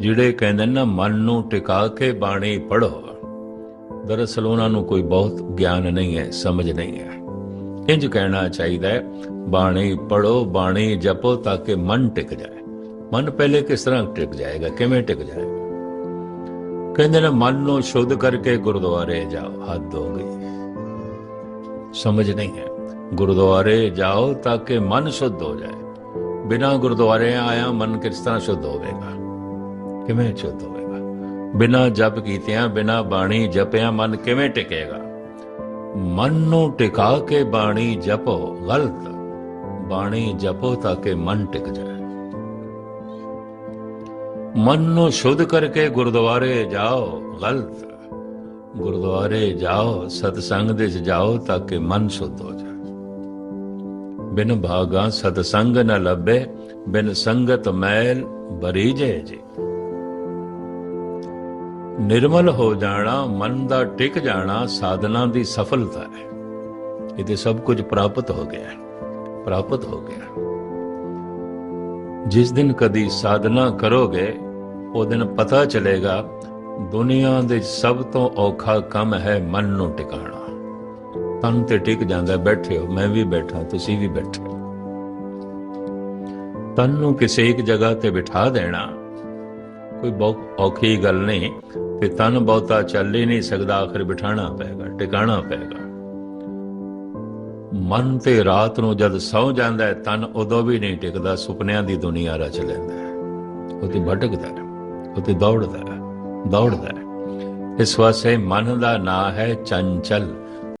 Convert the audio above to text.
ਜਿਹੜੇ ਕਹਿੰਦੇ ਨਾ ਮਨ ਨੂੰ ਟਿਕਾ ਕੇ ਬਾਣੀ ਪੜੋ ਦਰਅਸਲ ਉਹਨਾਂ ਨੂੰ ਕੋਈ ਬਹੁਤ ਗਿਆਨ ਨਹੀਂ ਹੈ, ਸਮਝ ਨਹੀਂ ਹੈ। ਇੰਜ ਕਹਿਣਾ ਚਾਹੀਦਾ ਹੈ, ਬਾਣੀ ਪੜੋ ਬਾਣੀ ਜਪੋ ਤਾਂ ਕਿ ਮਨ ਟਿਕ ਜਾਏ। ਮਨ ਪਹਿਲੇ ਕਿਸ ਤਰ੍ਹਾਂ ਟਿਕ ਜਾਏਗਾ, ਕਿਵੇਂ ਟਿਕ ਜਾਏਗਾ ਕਹਿੰਦੇ ਨਾ, ਮਨ ਨੂੰ ਸ਼ੁੱਧ ਕਰਕੇ ਗੁਰਦੁਆਰੇ ਜਾਓ, ਹੱਦ ਹੋ ਗਈ। ਸਮਝ ਨਹੀਂ ਹੈ, ਗੁਰਦੁਆਰੇ ਜਾਓ ਤਾਂ ਕਿ ਮਨ ਸ਼ੁੱਧ ਹੋ ਜਾਏ। ਬਿਨਾ ਗੁਰਦੁਆਰੇ ਆਇਆ ਮਨ ਕਿਸ ਤਰ੍ਹਾਂ ਸ਼ੁੱਧ ਹੋਵੇਗਾ? ਕਿਵੇਂ ਸ਼ੁੱਧ ਹੋਵੇਗਾ? ਬਿਨਾ ਜਪ ਕੀਤਿਆਂ, ਬਿਨਾ ਬਾਣੀ ਜਪਿਆਂ ਮਨ ਕਿਵੇਂ ਟਿਕੇਗਾ? ਮਨ ਨੂੰ ਟਿਕਾ ਕੇ ਬਾਣੀ ਜਪੋ, ਗਲਤ। ਬਾਣੀ ਜਪੋ ਤਾਂ ਕਿ ਮਨ ਟਿਕ ਜਾਏ। ਮਨ ਨੂੰ ਸ਼ੁੱਧ ਕਰਕੇ ਗੁਰਦੁਆਰੇ ਜਾਓ, ਗਲਤ। ਗੁਰਦੁਆਰੇ ਜਾਓ, ਸਤਸੰਗ ਦੇ ਚ ਜਾਓ ਤਾਂ ਕਿ ਮਨ ਸ਼ੁੱਧ ਹੋ ਜਾਏ। ਬਿਨ ਭਾਗਾ ਸਤਸੰਗ ਨ ਲੱਭੇ, ਬਿਨ ਸੰਗਤ ਮੈਲ ਬਰੀਜੇ ਜੀ। ਨਿਰਮਲ ਹੋ ਜਾਣਾ, ਮਨ ਦਾ ਟਿਕ ਜਾਣਾ ਸਾਧਨਾ ਦੀ ਸਫਲਤਾ ਹੈ। ਇਹਦੇ ਸਭ ਕੁਝ ਪ੍ਰਾਪਤ ਹੋ ਗਿਆ ਪ੍ਰਾਪਤ ਹੋ ਗਿਆ ਜਿਸ ਦਿਨ ਕਦੀ ਸਾਧਨਾ ਕਰੋਗੇ, ਉਹ ਦਿਨ ਪਤਾ ਚੱਲੇਗਾ, ਦੁਨੀਆ ਦੇ ਸਭ ਤੋਂ ਔਖਾ ਕੰਮ ਹੈ ਮਨ ਨੂੰ ਟਿਕਾਣਾ। ਤਨ ਤੇ ਟਿਕ ਜਾਂਦਾ, ਬੈਠੇ ਹੋ, ਮੈਂ ਵੀ ਬੈਠਾ, ਤੁਸੀਂ ਵੀ ਬੈਠੇ ਤਨ ਨੂੰ ਕਿਸੇ ਇੱਕ ਜਗ੍ਹਾ ਤੇ ਬਿਠਾ ਦੇਣਾ, ਕੋਈ ਬਹੁਤ ਔਖੀ ਗੱਲ ਨਹੀਂ। ਤੇ ਤਨ ਬਹੁਤਾ ਚੱਲ ਹੀ ਨਹੀਂ ਸਕਦਾ, ਆਖਰ ਬਿਠਾਣਾ ਪਏਗਾ, ਟਿਕਾਣਾ ਪਏਗਾ। ਮਨ ਤੇ ਰਾਤ ਨੂੰ ਜਦ ਸੌ ਜਾਂਦਾ ਹੈ ਤਨ ਉਦੋਂ ਵੀ ਨਹੀਂ ਟਿਕਦਾ, ਸੁਪਨਿਆਂ ਦੀ ਦੁਨੀਆ ਰਚ ਲੈਂਦਾ ਹੈ। ਉਹ ਤੇ ਭਟਕਦਾ ਹੈ ਉਹ ਤੇ ਦੌੜਦਾ ਹੈ ਦੌੜਦਾ ਹੈ। ਇਸ ਵਾਸਤੇ ਮਨ ਦਾ ਨਾਂ ਹੈ ਚੰਚਲ।